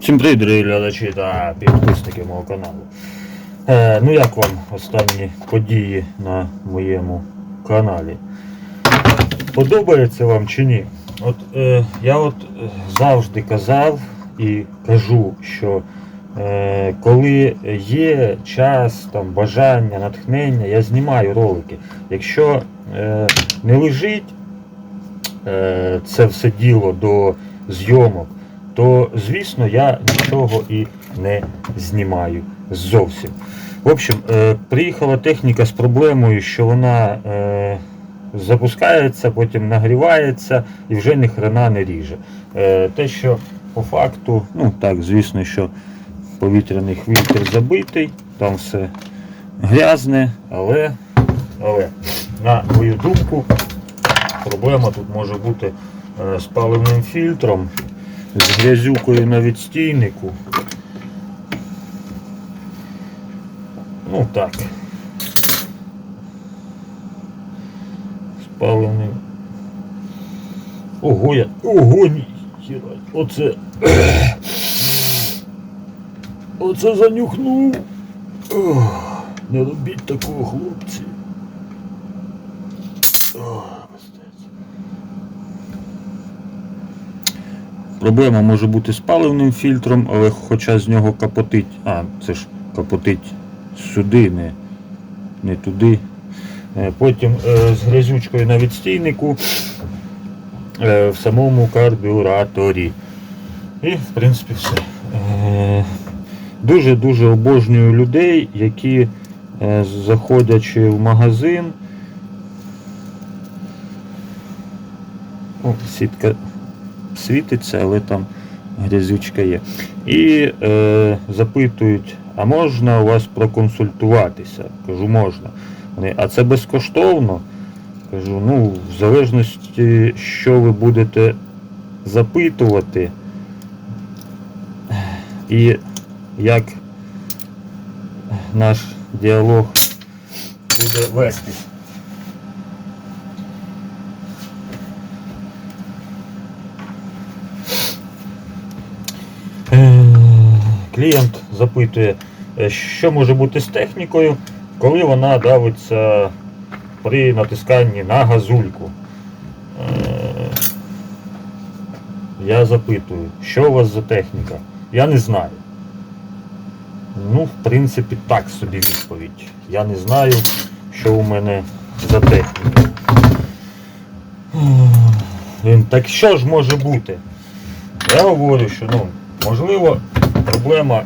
Всім привіт, дорогі глядачі та підписники мого каналу. Е, ну як вам останні події на моєму каналі? Подобається вам чи ні? От е, я от е, завжди казав і кажу, що е, коли є час, там, бажання, натхнення, я знімаю ролики. Якщо е, не лежить е, це все діло до зйомок, то звісно я нічого і не знімаю зовсім. В общем, е, приїхала техніка з проблемою, що вона е, запускається, потім нагрівається і вже ні хрена не ріже. Е, те, що по факту, ну так, звісно, що повітряний фільтр забитий, там все грязне, але, але на мою думку, проблема тут може бути з паливним фільтром, з грязюкою на відстійнику. Ну так. З паливним. Ого, я. Ого, ні. Оце. Оце занюхнув. Ох, Не робіть такого, хлопці. Ох, Проблема може бути з паливним фільтром, але хоча з нього капотить. А, це ж капотить сюди, не, не туди. Е, Потім е, з грязючкою на відстійнику е, в самому карбюраторі. І, в принципі, все. Дуже-дуже обожнюю людей, які заходячи в магазин. О, сітка світиться, але там грязючка є. І е, запитують, а можна у вас проконсультуватися? Кажу, можна. Вони, а це безкоштовно? Кажу, ну, в залежності, що ви будете запитувати і як наш діалог буде вестись. Клієнт запитує, е, що може бути з технікою, коли вона давиться при натисканні на газульку. Е, Я запитую, що у вас за техніка? Я не знаю. Ну, в принципі, так собі відповідь. Я не знаю, що у мене за техніка. Він, так що ж може бути? Я говорю, що ну, можливо проблема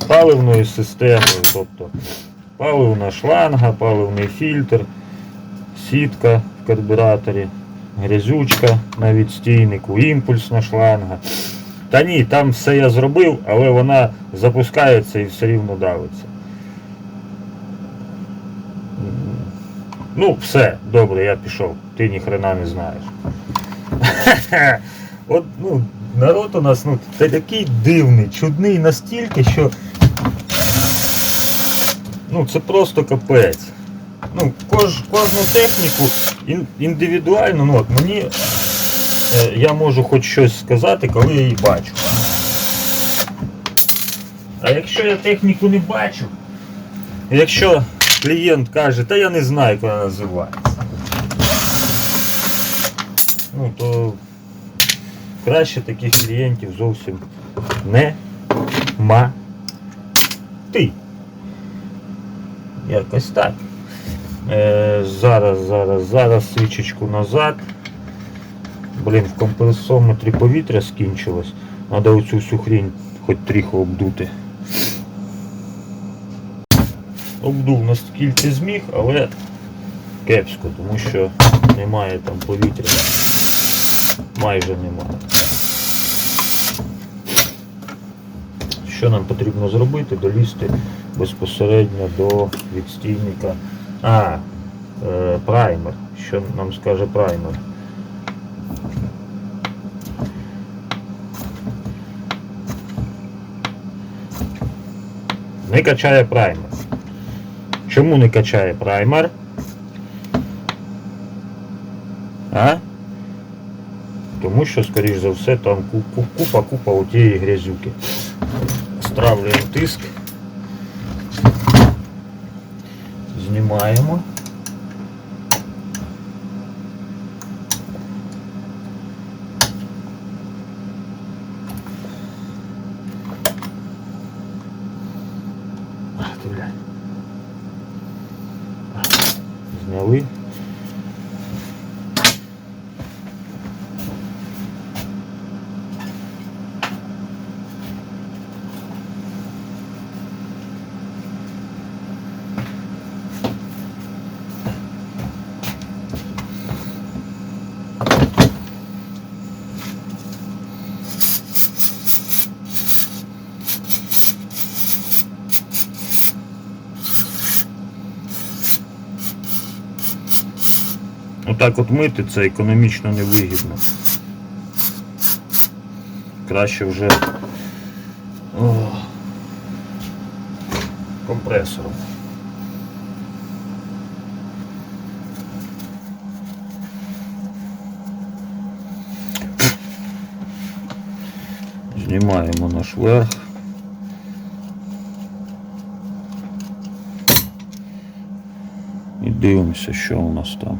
з паливною системою, тобто паливна шланга, паливний фільтр, сітка в карбюраторі, грязючка на відстійнику, імпульсна шланга. Та ні, там все я зробив, але вона запускається і все рівно давиться. Ну, все, добре, я пішов. Ти ні хрена не знаєш. От, ну, народ у нас ну, такий дивний, чудний настільки, що ну, це просто капець. Ну, кож, кожну техніку ін, індивідуально, ну, от мені е, я можу хоч щось сказати, коли я її бачу. А якщо я техніку не бачу, якщо клієнт каже, та я не знаю, як вона називається, ну то краще таких клієнтів зовсім не мати. Якось так. Е, зараз, зараз, зараз свічечку назад. Блін, в компресометрі повітря скінчилось. Треба оцю всю хрінь хоч трохи обдути. Обдув наскільки зміг, але кепсько, тому що немає там повітря. Майже немає. Що нам потрібно зробити? Долізти безпосередньо до відстійника. А, е, праймер. Що нам скаже праймер? Не качає праймер. Чому не качає праймер? А? Тому що, скоріш за все, там ку- ку- купа купа отієї грязюки. Стравлюємо тиск. Знімаємо. Ах ти, бля. Зняли. Отак от мити це економічно невигідно. Краще вже о, компресором. Знімаємо наш верх. І дивимося, що у нас там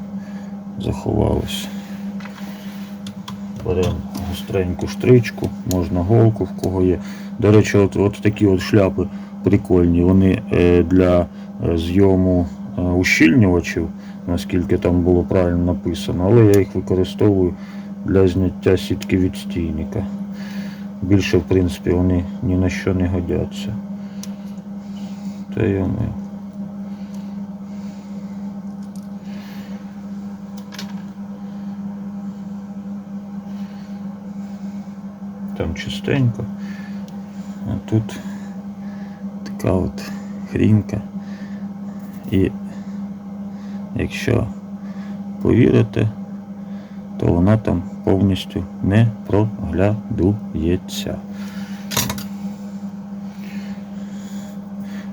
заховалось. Беремо гостреньку штричку, можна голку, в кого є. До речі, от, от такі от шляпи прикольні. Вони е, для е, зйому е, ущільнювачів, наскільки там було правильно написано, але я їх використовую для зняття сітки від стійника. Більше, в принципі, вони ні на що не годяться. Та йоми. Там чистенько. А тут така от хрінка. І якщо повірите, то вона там повністю не проглядується.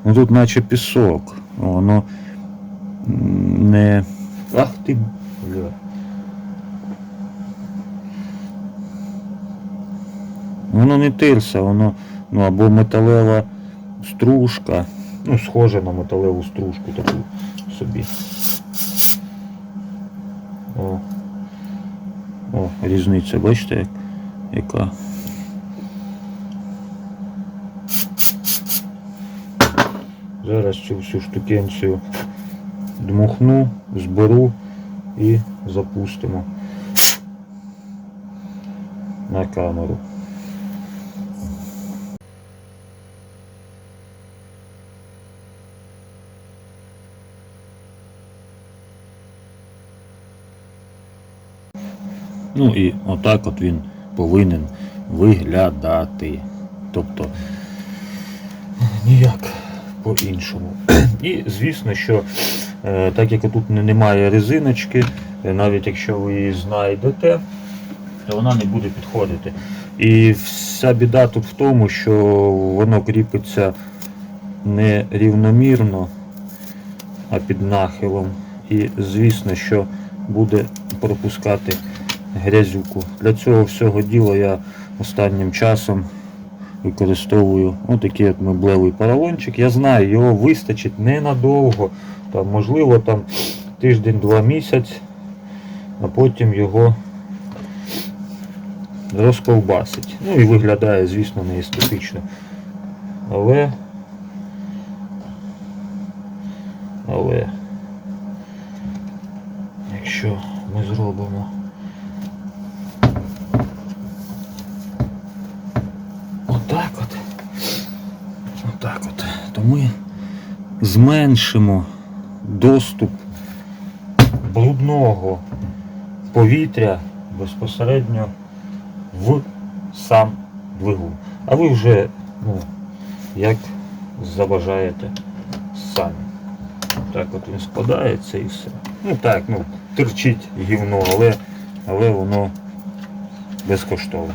Ну тут наче пісок, воно не. Ах ти, Воно не тирса, воно ну, або металева стружка. Ну, схоже на металеву стружку таку собі. О. О, різниця, бачите, як, яка. Зараз цю всю штукенцію дмухну, зберу і запустимо на камеру. Ну і отак от він повинен виглядати. Тобто ніяк по-іншому. І звісно, що е, так як тут немає резиночки, е, навіть якщо ви її знайдете, то вона не буде підходити. І вся біда тут в тому, що воно кріпиться не рівномірно, а під нахилом. І звісно, що буде пропускати грязюку. Для цього всього діла я останнім часом використовую отакий от меблевий поролончик. Я знаю, його вистачить ненадовго, там, можливо там тиждень-два місяць, а потім його розковбасить. Ну і виглядає, звісно, не естетично. Але. Але. Якщо ми зробимо отак от, отак от, то ми зменшимо доступ брудного повітря безпосередньо в сам двигун. А ви вже, ну, як забажаєте самі. Так от він складається і все. Ну так, ну, терчить гівно, але, але воно безкоштовно.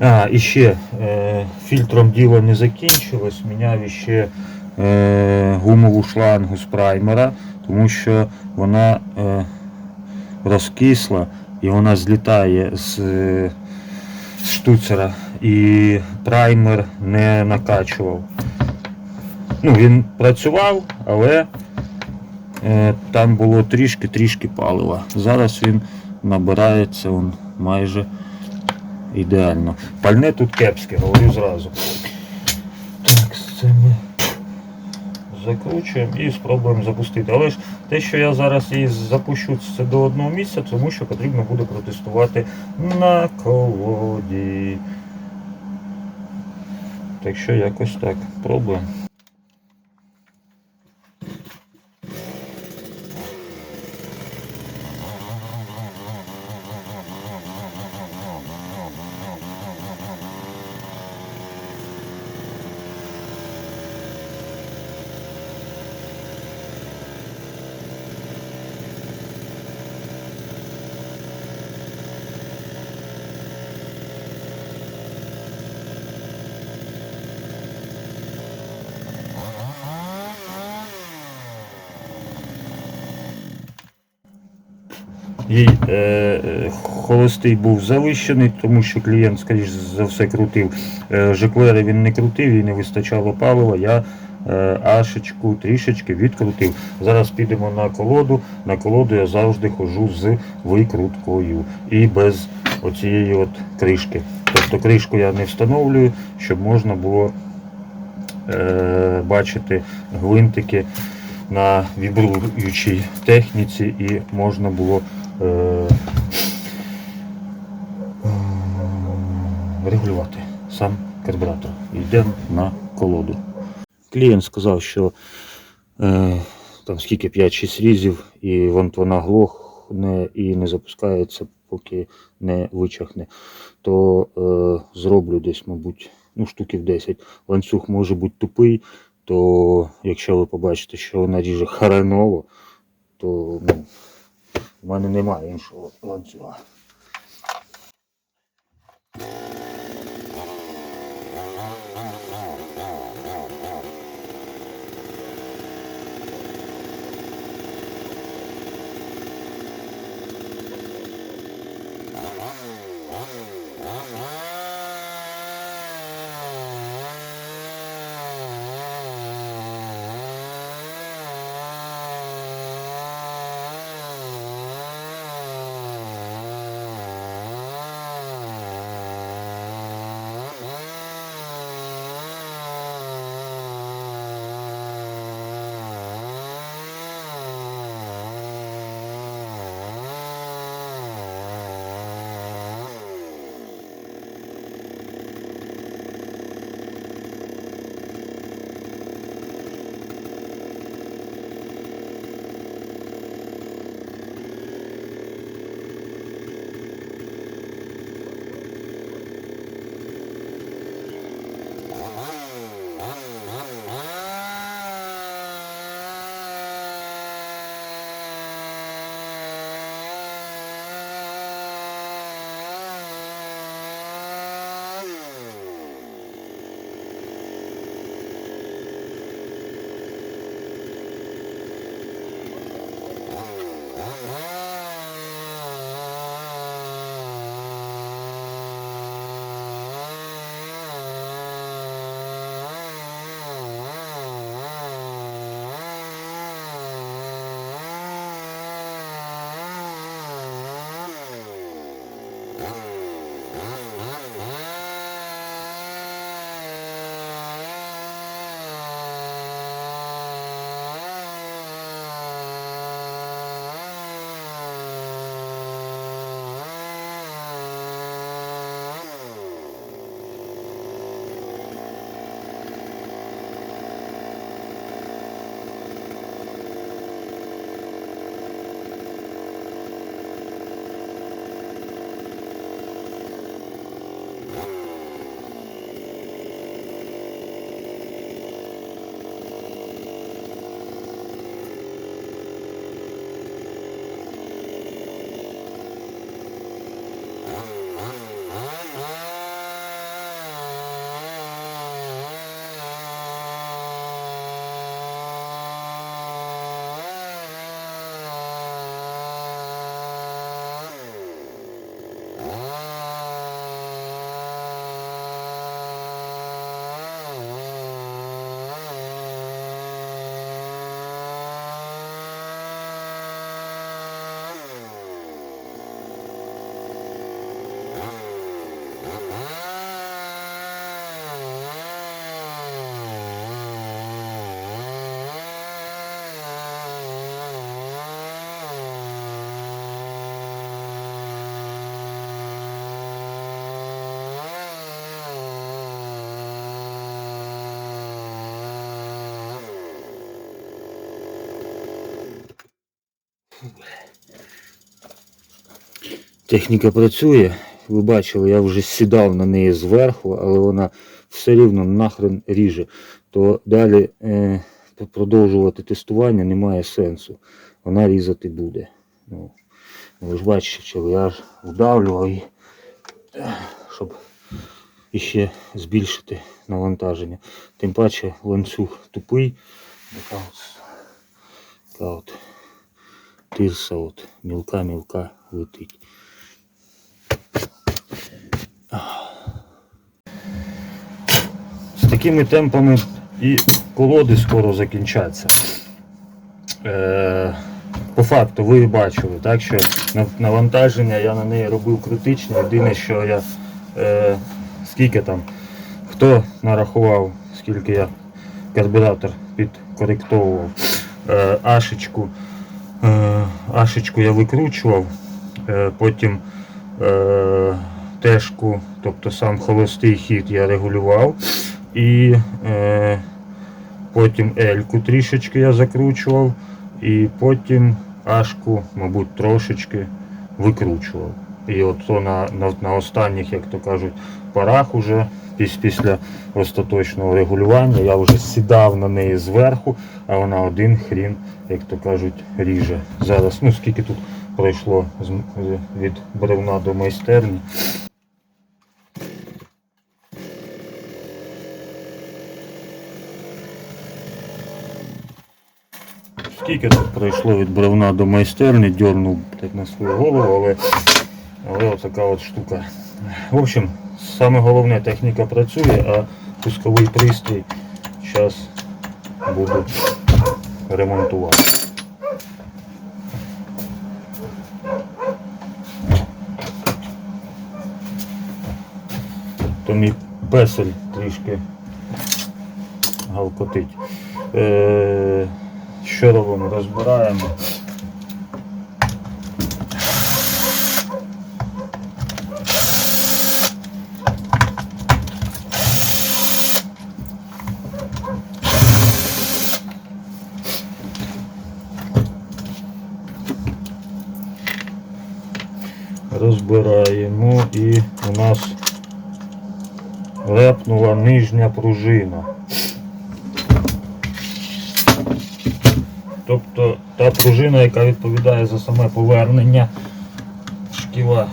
А, і ще е, фільтром діло не закінчилось, міняв іще е, гумову шлангу з праймера, тому що вона е, розкисла і вона злітає з, е, з штуцера і праймер не накачував. Ну, він працював, але е, там було трішки-трішки палива. Зараз він набирається он, майже ідеально. Пальне тут кепське, говорю зразу. Так, це ми закручуємо і спробуємо запустити. Але ж те, що я зараз її запущу це до одного місця, тому що потрібно буде протестувати на колоді. Так що якось так. Пробуємо. Їй е, е, холостий був завищений, тому що клієнт, скоріш за все, крутив. Е, Жеклери він не крутив, і не вистачало палива. Я е, ашечку трішечки відкрутив. Зараз підемо на колоду. На колоду я завжди ходжу з викруткою і без оцієї от кришки. Тобто кришку я не встановлюю, щоб можна було е, бачити гвинтики на вібруючій техніці і можна було регулювати сам карбюратор. Йдемо на колоду. Клієнт сказав, що е, там скільки 5-6 різів, і вона глохне і не запускається, поки не вичахне. То е, зроблю десь, мабуть, ну, штуків 10. Ланцюг може бути тупий, то якщо ви побачите, що вона ріже хареново, то ну, в мене немає іншого ланцюга. Техніка працює. Ви бачили, я вже сідав на неї зверху, але вона все рівно нахрен ріже. То далі е, продовжувати тестування немає сенсу. Вона різати буде. Ну, ви ж бачите, що я ж вдавлював, щоб іще збільшити навантаження. Тим паче ланцюг тупий. Така от, така от тирса от мілка-мілка летить. З такими темпами і колоди скоро закінчаться. Е, по факту ви бачили, так, що навантаження я на неї робив критичне. Єдине, що я е, скільки там, хто нарахував, скільки я карбюратор підкоректовував, е, ашечку, е, ашечку я викручував, е, потім е, тежку, тобто сам холостий хід я регулював. І е, потім ельку трішечки я закручував, і потім ашку, мабуть, трошечки викручував. І от на, на, на останніх, як то кажуть, парах уже після остаточного регулювання я вже сідав на неї зверху, а вона один хрін, як то кажуть, ріже. Зараз, ну скільки тут пройшло від бревна до майстерні. Скільки тут пройшло від бревна до майстерні, дьорнув так на свою голову, але, але отака от штука. В общем, саме головне техніка працює, а пусковий пристрій зараз буду ремонтувати. То мій песель трішки галкотить. Е, що робимо? Розбираємо. Розбираємо і у нас репнула нижня пружина. Тобто та пружина, яка відповідає за саме повернення шківа.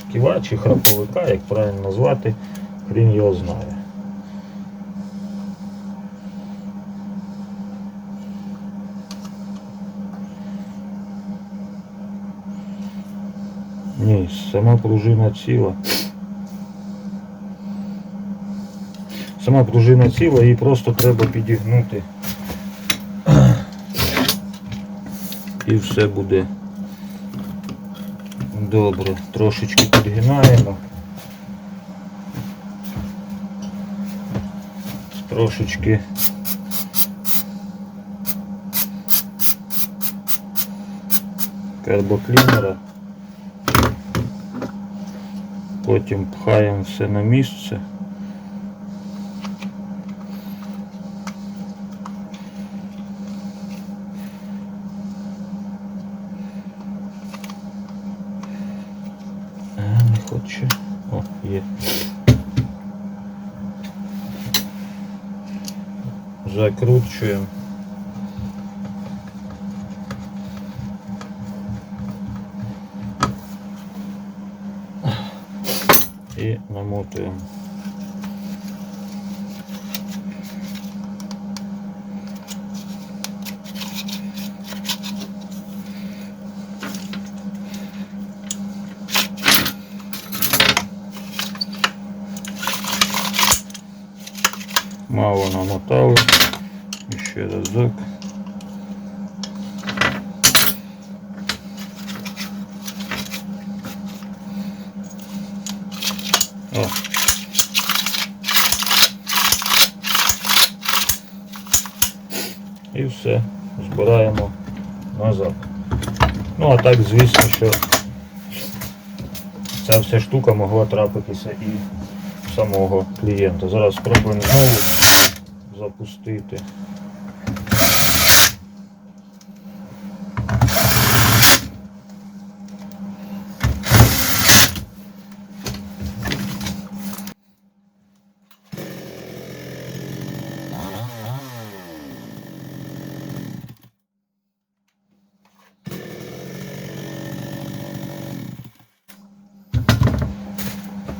Шківа чи храповика, як правильно назвати, хрін його знає. Ні, сама пружина ціла. Сама пружина ціла, її просто треба підігнути. І все буде добре. Трошечки підгинаємо. Трошечки карбоклінера. Потім пхаємо все на місце. А, не хоче. О, є. Закручуємо. Намотуємо. Мало намотали. Ще разок. Ну а так, звісно, що ця вся штука могла трапитися і самого клієнта. Зараз спробуємо знову запустити.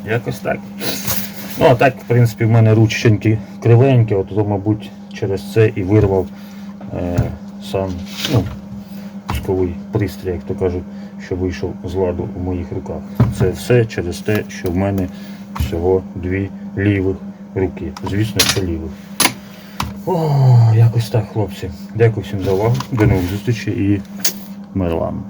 Якось так. Ну, а так, в принципі, в мене рученьки кривенькі, от то, мабуть, через це і вирвав е, сам ну, пусковий пристрій, як то кажуть, що вийшов з ладу у моїх руках. Це все через те, що в мене всього дві лівих руки. Звісно, що лівих. О, якось так, хлопці. Дякую всім за увагу. До нових зустрічей і мир вам.